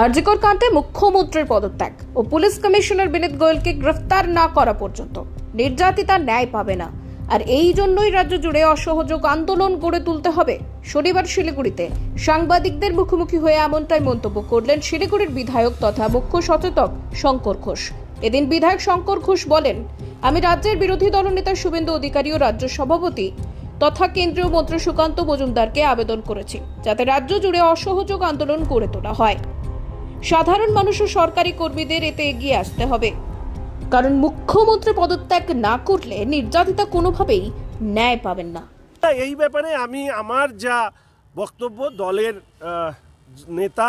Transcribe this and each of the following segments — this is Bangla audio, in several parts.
আরজিকর কাণ্ডে মুখ্যমন্ত্রীর পদত্যাগ ও পুলিশ কমিশনার বিনীত গোয়েলকে গ্রেফতার না করা পর্যন্ত নির্যাতিতা ন্যায় পাবে না। আর এই জন্যই রাজ্য জুড়ে অসহযোগ আন্দোলন গড়ে তুলতে হবে। শনিবার শিলিগুড়িতে সাংবাদিকদের মুখোমুখি হয়ে এমনটাই মন্তব্য করলেন শিলিগুড়ির বিধায়ক তথা মুখ্য সচেতক শঙ্কর ঘোষ। এদিন বিধায়ক শঙ্কর ঘোষ বলেন, আমি রাজ্যের বিরোধী দলনেতা শুভেন্দু অধিকারী ও রাজ্য সভাপতি তথা কেন্দ্রীয় মন্ত্রী সুকান্ত মজুমদারকে আবেদন করেছি, যাতে রাজ্য জুড়ে অসহযোগ আন্দোলন গড়ে তোলা হয়। সাধারণ মানুষ ও সরকারি কর্মীদের এতে এগিয়ে আসতে হবে। কারণ মুখ্যমন্ত্রী পদত্যাগ না করলে নির্যাতিতা কোনোভাবেই ন্যায় পাবেন না। এই ব্যাপারে আমি আমার যা বক্তব্য দলের নেতা,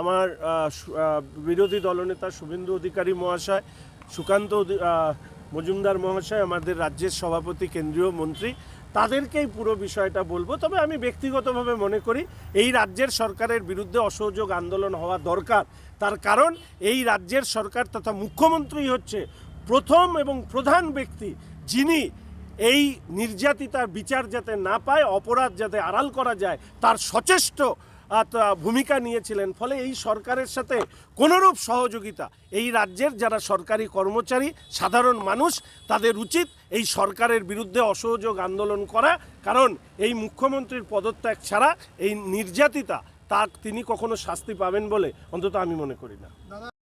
আমার বিরোধী দলনেতা শুভেন্দু অধিকারী মহাশয়, সুকান্ত মজুমদার মহাশয়, আমাদের রাজ্যের সভাপতি, কেন্দ্রীয় মন্ত্রী তাদেরকেই পুরো বিষয়টা বলব। তবে আমি ব্যক্তিগতভাবে মনে করি, এই রাজ্যের সরকারের বিরুদ্ধে অসহযোগ আন্দোলন হওয়া দরকার। তার কারণ, এই রাজ্যের সরকার তথা মুখ্যমন্ত্রী হচ্ছে প্রথম এবং প্রধান ব্যক্তি, যিনি এই নির্যাতিতার বিচার যাতে না পায়, অপরাধ যাতে আড়াল করা যায়, তার সচেষ্ট ভূমিকা নিয়েছিলেন। ফলে এই সরকারের সাথে কোনোরূপ সহযোগিতা, এই রাজ্যের যারা সরকারি কর্মচারী, সাধারণ মানুষ, তাদের উচিত এই সরকারের বিরুদ্ধে অসহযোগ আন্দোলন করা। কারণ এই মুখ্যমন্ত্রীর পদত্যাগ ছাড়া এই নির্যাতিতা তা তিনি কখনো শাস্তি পাবেন বলে অন্তত আমি মনে করি না।